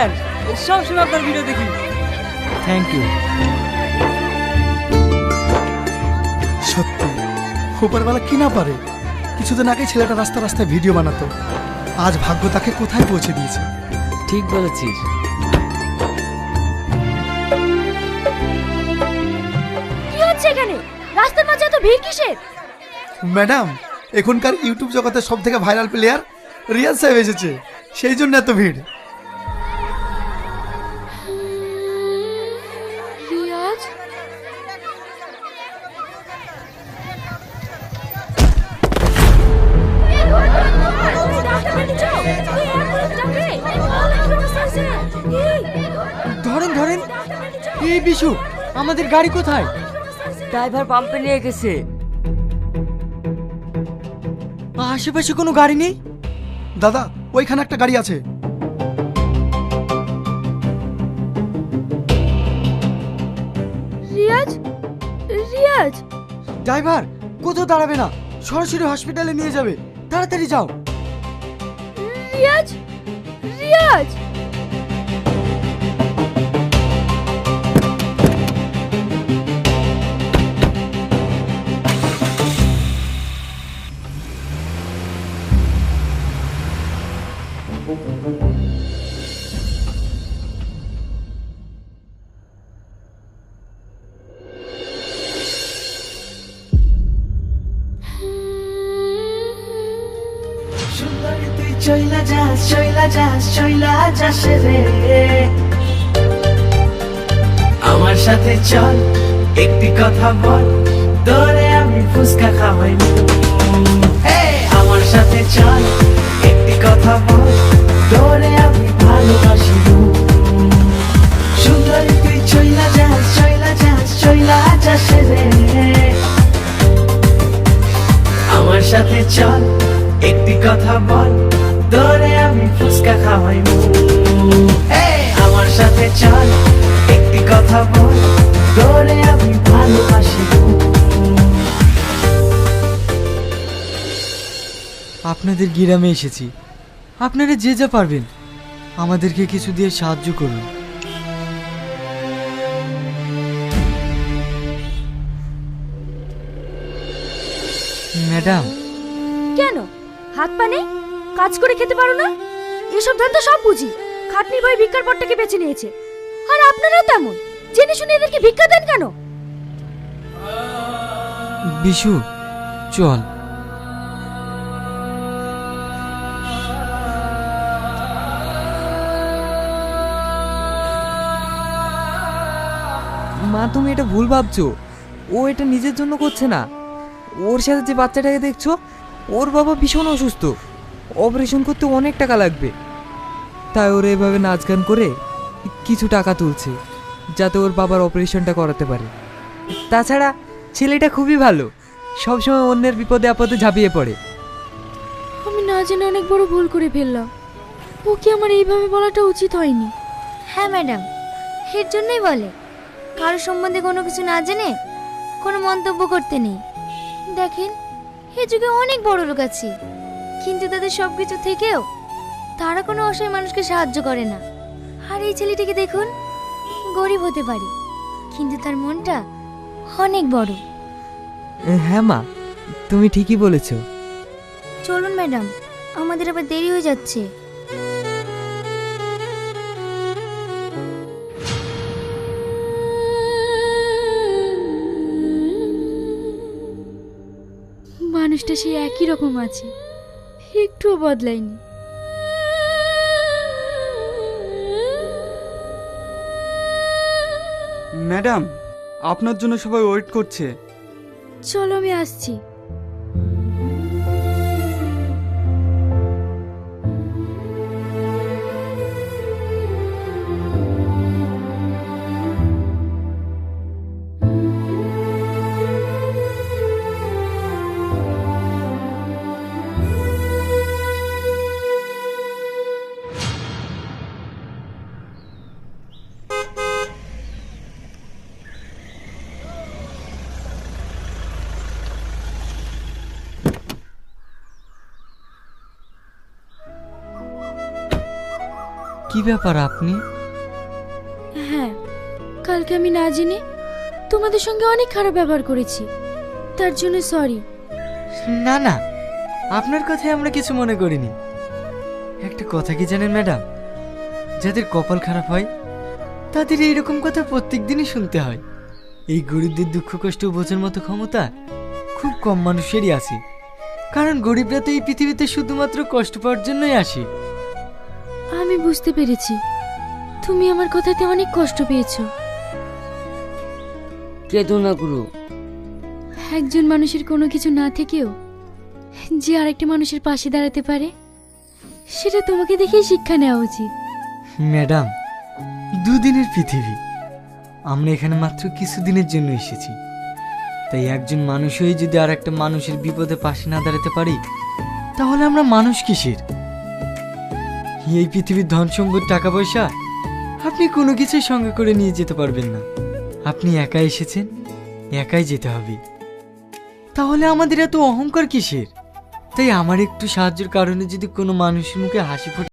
Fan সবসময় আপনার video দেখি। থ্যাংক ইউ সত্যি উপরবেলা কি না পারে? কিছুদিন আগে ছেলেটা রাস্তা রাস্তায় ভিডিও বানাতো। আজ ভাগ্য তাকে কোথায় পৌঁছে দিয়েছে? ঠিক বলেছিস। কি হচ্ছে এখানে? রাস্তার মাঝে এত ভিড় কিসের? ম্যাডাম এখনকার ইউটিউব জগতের সব থেকে ভাইরাল প্লেয়ার রিয়াজ সাহেব এসেছে। সেই জন্য এত ভিড়। এই বিশু আমাদের গাড়ি কোথায়? ড্রাইভার পাম্পে নিয়ে গেছে। আশেপাশে কোনো গাড়ি নেই? দাদা ওইখানে একটা গাড়ি আছে। রিয়াজ? রিয়াজ? ড্রাইভার কোথাও দাঁড়াবে না। সরাসরি হসপিটালে নিয়ে যাবে। তাড়াতাড়ি যাও। রিয়াজ? রিয়াজ? চইলা যাস চইলা যাস চইলা যাস রে। আমার সাথে চল একটি কথা বল তোরে আমি ফুসকা খাওয়াই। আমার সাথে চল একটি কথা বল তোরে আমি ভালোবাসি। সুন্দরী তুই চইলা যাস চইলা যাস চইলা যাস রে। আমার সাথে চল একটি কথা বল তোরে আমি ফুসকা খাওয়াই আমার সাথে চল একটি কথা বল তোরে আমি ভালোবাসি আপনাদের গ্রামে এসেছি। আপনারা যে যা পারবেন আমাদেরকে কিছু দিয়ে সাহায্য করুন। ম্যাডাম। কেন? হাত পা নেই? কাজ করে খেতে পারো না? এসব ধান তো সব বুঝি। খাটনির ভয়ে ভিক্ষার পরটাকে বেছে নিয়েছে। আর আপনারাও তেমন। জেনে শুনে এদেরকে ভিক্ষা দেন কেন? বিশু, চল। মা, তুমি এটা ভুল ভাবছ। ও এটা নিজের জন্য করছে না। ওর সাথে যে বাচ্চাটাকে দেখছ, ওর বাবা ভীষণ অসুস্থ। অপারেশন করতে অনেক টাকা লাগবে। তাই ওরা এভাবে নাচ গান করে কিছু টাকা তুলছে যাতে ওর বাবার অপারেশনটা করাতে পারে। তাছাড়া ছেলেটা খুবই ভালো সবসময় অন্যের বিপদে আপদে ঝাঁপিয়ে পড়ে। আমি না জেনে অনেক বড় ভুল করে ফেললাম। ওকে আমার এইভাবে বলাটা উচিত হয়নি। হ্যাঁ ম্যাডাম। এর জন্যই বলে। কারও সম্বন্ধে কোনো কিছু না জেনে কোনো মন্তব্য করতে নেই। দেখেন এ যুগে অনেক বড় লোক আছে। কিন্তু তাদের সব কিছু থেকেও তারা কোনো অসহায় মানুষকে সাহায্য করে না। আর এই ছেলেটিকে দেখুন গরিব হতে পারে কিন্তু তার মনটা অনেক বড়। হ্যাঁ মা তুমি ঠিকই বলেছ। চলুন ম্যাডাম আমাদের আবার দেরি হয়ে যাচ্ছে। মানুষটা সেই একই রকম আছে। একটুও বদলায়নি। ম্যাডাম আপনার জন্য সবাই ওয়েট করছে। চলো আমি আসছি। কি ব্যাপার আপনি? হ্যাঁ কালকে আমি না জেনে তোমাদের সঙ্গে অনেক খারাপ ব্যবহার করেছি। তার জন্য সরি। না না আপনার কথায় আমরা কিছু মনে করিনি। একটা কথা কি জানেন ম্যাডাম? যাদের কপাল খারাপ হয় তাদের এইরকম কথা প্রত্যেক দিনই শুনতে হয়। এই গরিবদের দুঃখ কষ্ট বোঝার মতো ক্ষমতা খুব কম মানুষেরই আছে। কারণ গরিবরা তো এই পৃথিবীতে শুধুমাত্র কষ্ট পাওয়ার জন্যই আসে। আমি বুঝতে পেরেছি। তুমি আমার কথাতে অনেক কষ্ট পেয়েছ। কেঁদো না গুরু। একজন মানুষের কোনো কিছু না থেকেও যে আরেকটা মানুষের পাশে দাঁড়াতে পারে সেটা তোমাকে দেখেই শিক্ষা নেওয়া উচিত। ম্যাডাম দুদিনের পৃথিবী। আমরা এখানে মাত্র কিছুদিনের জন্য এসেছি। তাই একজন মানুষ হয়ে যদি আর একটা মানুষের বিপদে পাশে না দাঁড়াতে পারি তাহলে আমরা মানুষ কিসের? এই পৃথিবীর ধন সম্পদ টাকা পয়সা আপনি কোনো কিছুই সঙ্গে করে নিয়ে যেতে পারবেন না। আপনি একা এসেছেন, একাই যেতে হবে। তাহলে আমাদের এত অহংকার কিসের? তাই আমার একটু সাহায্যের কারণে যদি কোনো মানুষের মুখে হাসি ফোটে